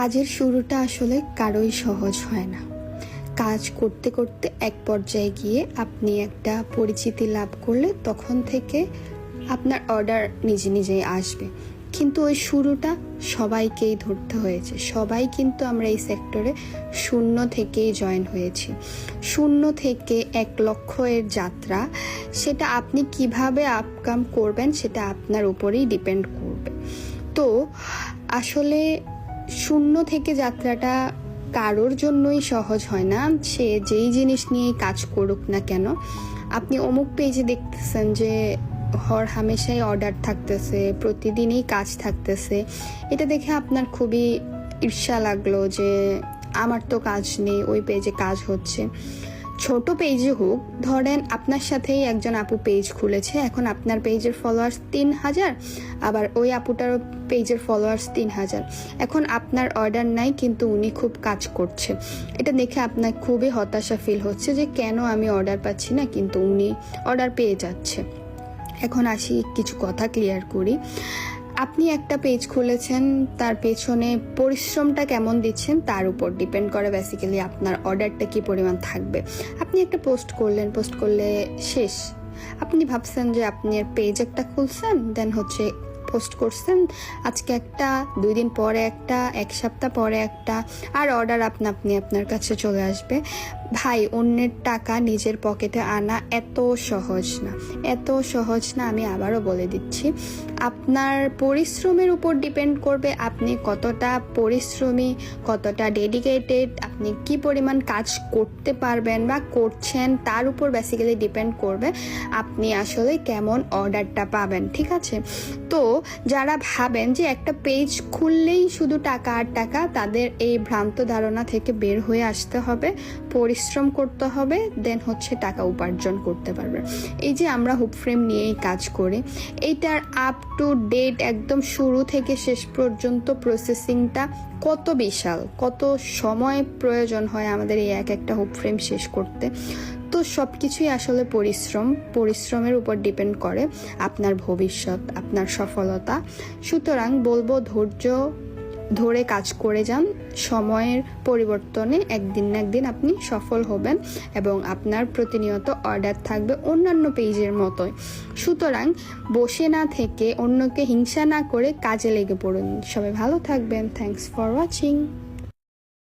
কাজের শুরুটা আসলে কারোই সহজ হয় না। কাজ করতে করতে এক পর্যায়ে গিয়ে আপনি একটা পরিচিতি লাভ করলে তখন থেকে আপনার অর্ডার নিজে নিজেই আসবে। কিন্তু ওই শুরুটা সবাইকেই ধরতে হয়েছে। সবাই কিন্তু আমরা এই সেক্টরে শূন্য থেকেই জয়েন হয়েছি। শূন্য থেকে এক লক্ষ এর যাত্রা, সেটা আপনি কীভাবে আপকাম করবেন সেটা আপনার উপরেই ডিপেন্ড করবে। তো আসলে শূন্য থেকে যাত্রাটা কারোর জন্যই সহজ হয় না। সে যেই জিনিস নিয়েই কাজ করুক না কেন, আপনি অমুক পেজে দেখতেছেন যে হর হামেশাই অর্ডার থাকতেছে, প্রতিদিনই কাজ থাকতেছে। এটা দেখে আপনার খুবই ঈর্ষা লাগল যে আমার তো কাজ নেই, ওই পেজে কাজ হচ্ছে। ছোট পেজে হোক, ধরেন আপনার সাথেই একজন আপু পেজ খুলেছে, এখন আপনার পেজের ফলোয়ার্স তিন হাজার, আবার ওই আপুটারও পেজের ফলোয়ার্স তিন হাজার। এখন আপনার অর্ডার নাই, কিন্তু উনি খুব কাজ করছে। এটা দেখে আপনার খুবই হতাশা ফিল হচ্ছে যে কেন আমি অর্ডার পাচ্ছি না, কিন্তু উনি অর্ডার পেয়ে যাচ্ছে। এখন আসি, কিছু কথা ক্লিয়ার করি। আপনি একটা পেজ খুলেছেন, তার পেছনে পরিশ্রমটা কেমন দিচ্ছেন, তার উপর ডিপেন্ড করে বেসিক্যালি আপনার অর্ডারটা কি পরিমাণ থাকবে। আপনি একটা পোস্ট করলেন পোস্ট করলে শেষ। আপনি ভাবছেন যে আপনি পেজ একটা খুলছেন দেন হচ্ছে পোস্ট করছেন, আজকে একটা, দুই দিন পরে একটা, এক সপ্তাহ পরে একটা, আর অর্ডার আপনা, আপনি আপনার কাছে চলে আসবে। ভাই, অন্যের টাকা নিজের পকেটে আনা এত সহজ না। এত সহজ না, আমি আবারও বলে দিচ্ছি। আপনার পরিশ্রমের উপর ডিপেন্ড করবে আপনি কতটা পরিশ্রমী, কতটা ডেডিকেটেড আপনি কি পরিমাণ কাজ করতে পারবেন বা করছেন তার উপর বেসিক্যালি ডিপেন্ড করবে আপনি আসলে কেমন অর্ডারটা পাবেন, ঠিক আছে? তো যারা ভাবেন যে একটা পেজ খুললেই শুধু টাকা আর টাকা, তাদের এই ভ্রান্ত ধারণা থেকে বের হয়ে আসতে হবে, পরিশ্রম করতে হবে দেন হচ্ছে টাকা উপার্জন করতে পারবে। এই যে আমরা হুপ ফ্রেম নিয়েই কাজ করি, এইটার আপ টু ডেট একদম শুরু থেকে শেষ পর্যন্ত প্রসেসিংটা কত বিশাল, কত সময় প্রয়োজন হয় আমাদের এই এক একটা হুপ ফ্রেম শেষ করতে। তো সব কিছুই আসলে পরিশ্রম, পরিশ্রমের উপর ডিপেন্ড করে আপনার ভবিষ্যৎ, আপনার সফলতা। সুতরাং বলব ধৈর্য ধরে কাজ করে যান। সময়ের পরিবর্তনে একদিন না একদিন আপনি সফল হবেন এবং আপনার প্রতিনিয়ত অর্ডার থাকবে অন্যান্য পেজের মতোই। সুতরাং বসে না থেকে অন্যকে হিংসা না করে কাজে লেগে পড়ুন। সবাই ভালো থাকবেন। Thanks for watching